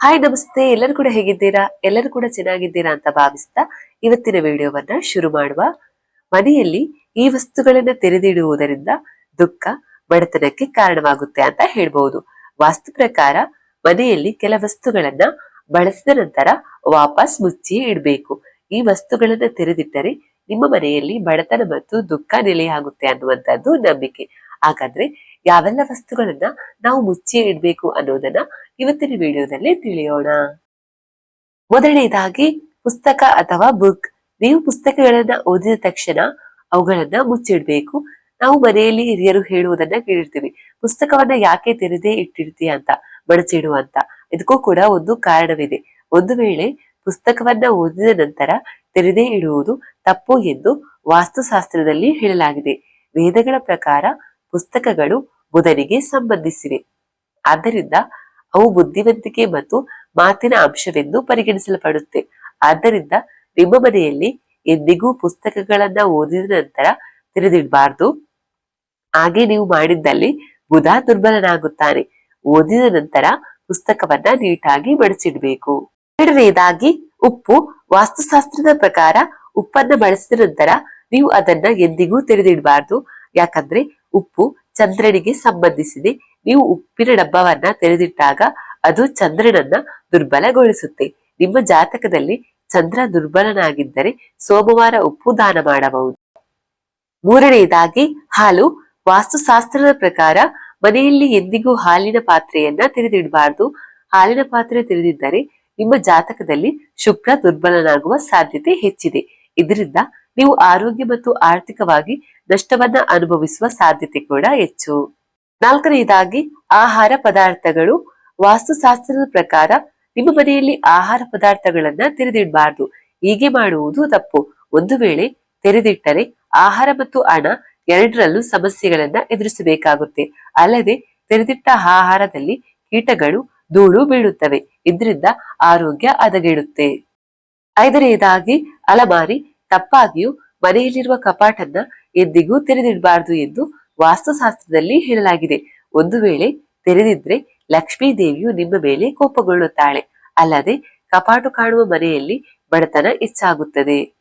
Hi ನಮಸ್ತೆ, ಎಲ್ಲರೂ ಕೂಡ ಹೇಗಿದ್ದೀರಾ? ಎಲ್ಲರೂ ಕೂಡ ಚೆನ್ನಾಗಿದ್ದೀರಾ ಅಂತ ಭಾವಿಸ್ತಾ ಇವತ್ತಿನ ವಿಡಿಯೋವನ್ನ ಶುರು ಮಾಡುವ. ಮನೆಯಲ್ಲಿ ಈ ವಸ್ತುಗಳನ್ನ ತೆರೆದಿಡುವುದರಿಂದ ದುಃಖ, ಬಡತನಕ್ಕೆ ಕಾರಣವಾಗುತ್ತೆ ಅಂತ ಹೇಳ್ಬಹುದು ವಾಸ್ತು ಪ್ರಕಾರ ಮನೆಯಲ್ಲಿ ಕೆಲ ವಸ್ತುಗಳನ್ನ ಬಳಸಿದ ನಂತರ ವಾಪಸ್ ಮುಚ್ಚಿ ಇಡಬೇಕು. ಈ ವಸ್ತುಗಳನ್ನ ತೆರೆದಿಟ್ಟರೆ ನಿಮ್ಮ ಮನೆಯಲ್ಲಿ ಬಡತನ ಮತ್ತು ದುಃಖ ನೆಲೆಯಾಗುತ್ತೆ ಅನ್ನುವಂಥದ್ದು ನಂಬಿಕೆ. ಹಾಗಾದ್ರೆ ಯಾವೆಲ್ಲ ವಸ್ತುಗಳನ್ನ ನಾವು ಮುಚ್ಚಿ ಇಡಬೇಕು ಅನ್ನೋದನ್ನ ಇವತ್ತಿನ ವಿಡಿಯೋದಲ್ಲಿ ತಿಳಿಯೋಣ. ಮೊದಲನೇದಾಗಿ, ಪುಸ್ತಕ ಅಥವಾ ಬುಕ್ ನೀವು ಪುಸ್ತಕಗಳನ್ನ ಓದಿದ ತಕ್ಷಣ ಅವುಗಳನ್ನ ಮುಚ್ಚಿಡ್ಬೇಕು. ನಾವು ಮನೆಯಲ್ಲಿ ಹಿರಿಯರು ಹೇಳುವುದನ್ನ ಕೇಳಿರ್ತೀವಿ. ಪುಸ್ತಕವನ್ನ ಯಾಕೆ ತೆರೆದೇ ಇಟ್ಟಿರ್ತೀಯ ಅಂತ, ಮಡಚಿಡು ಅಂತ. ಇದಕ್ಕೂ ಕೂಡ ಒಂದು ಕಾರಣವಿದೆ. ಒಂದು ವೇಳೆ ಪುಸ್ತಕವನ್ನ ಓದಿದ ನಂತರ ತೆರೆದೇ ಇಡುವುದು ತಪ್ಪು ಎಂದು ವಾಸ್ತುಶಾಸ್ತ್ರದಲ್ಲಿ ಹೇಳಲಾಗಿದೆ. ವೇದಗಳ ಪ್ರಕಾರ ಪುಸ್ತಕಗಳು ಬುಧನಿಗೆ ಸಂಬಂಧಿಸಿವೆ. ಆದ್ದರಿಂದ ಅವು ಬುದ್ಧಿವಂತಿಕೆ ಮತ್ತು ಮಾತಿನ ಅಂಶವೆಂದು ಪರಿಗಣಿಸಲ್ಪಡುತ್ತೆ. ಆದ್ದರಿಂದ ನಿಮ್ಮ ಮನೆಯಲ್ಲಿ ಎಂದಿಗೂ ಪುಸ್ತಕಗಳನ್ನ ಓದಿದ ನಂತರ ತೆರೆದಿಡಬಾರ್ದು. ಹಾಗೆ ನೀವು ಮಾಡಿದ್ದಲ್ಲಿ ಬುಧ ದುರ್ಬಲನಾಗುತ್ತಾನೆ. ಓದಿದ ನಂತರ ಪುಸ್ತಕವನ್ನ ನೀಟಾಗಿ ಬಳಸಿಡಬೇಕು ಎರಡನೇದಾಗಿ, ಉಪ್ಪು ವಾಸ್ತುಶಾಸ್ತ್ರದ ಪ್ರಕಾರ ಉಪ್ಪನ್ನ ಬಳಸಿದ ನಂತರ ನೀವು ಅದನ್ನ ಎಂದಿಗೂ ತೆರೆದಿಡಬಾರ್ದು. ಯಾಕಂದ್ರೆ ಉಪ್ಪು ಚಂದ್ರನಿಗೆ ಸಂಬಂಧಿಸಿದೆ. ನೀವು ಉಪ್ಪಿನ ಡಬ್ಬವನ್ನ ತೆರೆದಿಟ್ಟಾಗ ಅದು ಚಂದ್ರನನ್ನ ದುರ್ಬಲಗೊಳಿಸುತ್ತೆ. ನಿಮ್ಮ ಜಾತಕದಲ್ಲಿ ಚಂದ್ರ ದುರ್ಬಲನಾಗಿದ್ದರೆ ಸೋಮವಾರ ಉಪ್ಪು ದಾನ ಮಾಡಬಹುದು. ಮೂರನೆಯದಾಗಿ ಹಾಲು. ವಾಸ್ತುಶಾಸ್ತ್ರದ ಪ್ರಕಾರ ಮನೆಯಲ್ಲಿ ಎಂದಿಗೂ ಹಾಲಿನ ಪಾತ್ರೆಯನ್ನ ತೆರೆದಿಡಬಾರ್ದು. ಹಾಲಿನ ಪಾತ್ರೆ ತೆರೆದಿದ್ದರೆ ನಿಮ್ಮ ಜಾತಕದಲ್ಲಿ ಶುಕ್ರ ದುರ್ಬಲನಾಗುವ ಸಾಧ್ಯತೆ ಹೆಚ್ಚಿದೆ. ಇದರಿಂದ ನೀವು ಆರೋಗ್ಯ ಮತ್ತು ಆರ್ಥಿಕವಾಗಿ ನಷ್ಟವನ್ನ ಅನುಭವಿಸುವ ಸಾಧ್ಯತೆ ಕೂಡ ಹೆಚ್ಚು. ನಾಲ್ಕನೆಯದಾಗಿ, ಆಹಾರ ಪದಾರ್ಥಗಳು. ವಾಸ್ತುಶಾಸ್ತ್ರದ ಪ್ರಕಾರ ನಿಮ್ಮ ಮನೆಯಲ್ಲಿ ಆಹಾರ ಪದಾರ್ಥಗಳನ್ನ ತೆರೆದಿಡಬಾರ್ದು. ಹೀಗೆ ಮಾಡುವುದು ತಪ್ಪು. ಒಂದು ವೇಳೆ ತೆರೆದಿಟ್ಟರೆ ಆಹಾರ ಮತ್ತು ಹಣ ಎರಡರಲ್ಲೂ ಸಮಸ್ಯೆಗಳನ್ನ ಎದುರಿಸಬೇಕಾಗುತ್ತೆ. ಅಲ್ಲದೆ ತೆರೆದಿಟ್ಟ ಆಹಾರದಲ್ಲಿ ಕೀಟಗಳು, ಧೂಳು ಬೀಳುತ್ತವೆ. ಇದರಿಂದ ಆರೋಗ್ಯ ಹದಗೆಡುತ್ತೆ. ಐದನೆಯದಾಗಿ, ಅಲಮಾರಿ. ತಪ್ಪಾಗಿಯೂ ಮನೆಯಲ್ಲಿರುವ ಕಪಾಟನ್ನ ಎಂದಿಗೂ ತೆರೆದಿಡಬಾರದು ಎಂದು ವಾಸ್ತುಶಾಸ್ತ್ರದಲ್ಲಿ ಹೇಳಲಾಗಿದೆ. ಒಂದು ವೇಳೆ ತೆರೆದಿದ್ರೆ ಲಕ್ಷ್ಮೀ ದೇವಿಯು ನಿಮ್ಮ ಮೇಲೆ ಕೋಪಗೊಳ್ಳುತ್ತಾಳೆ. ಅಲ್ಲದೆ ಕಪಾಟು ಕಾಣುವ ಮನೆಯಲ್ಲಿ ಬಡತನ ಹೆಚ್ಚಾಗುತ್ತದೆ.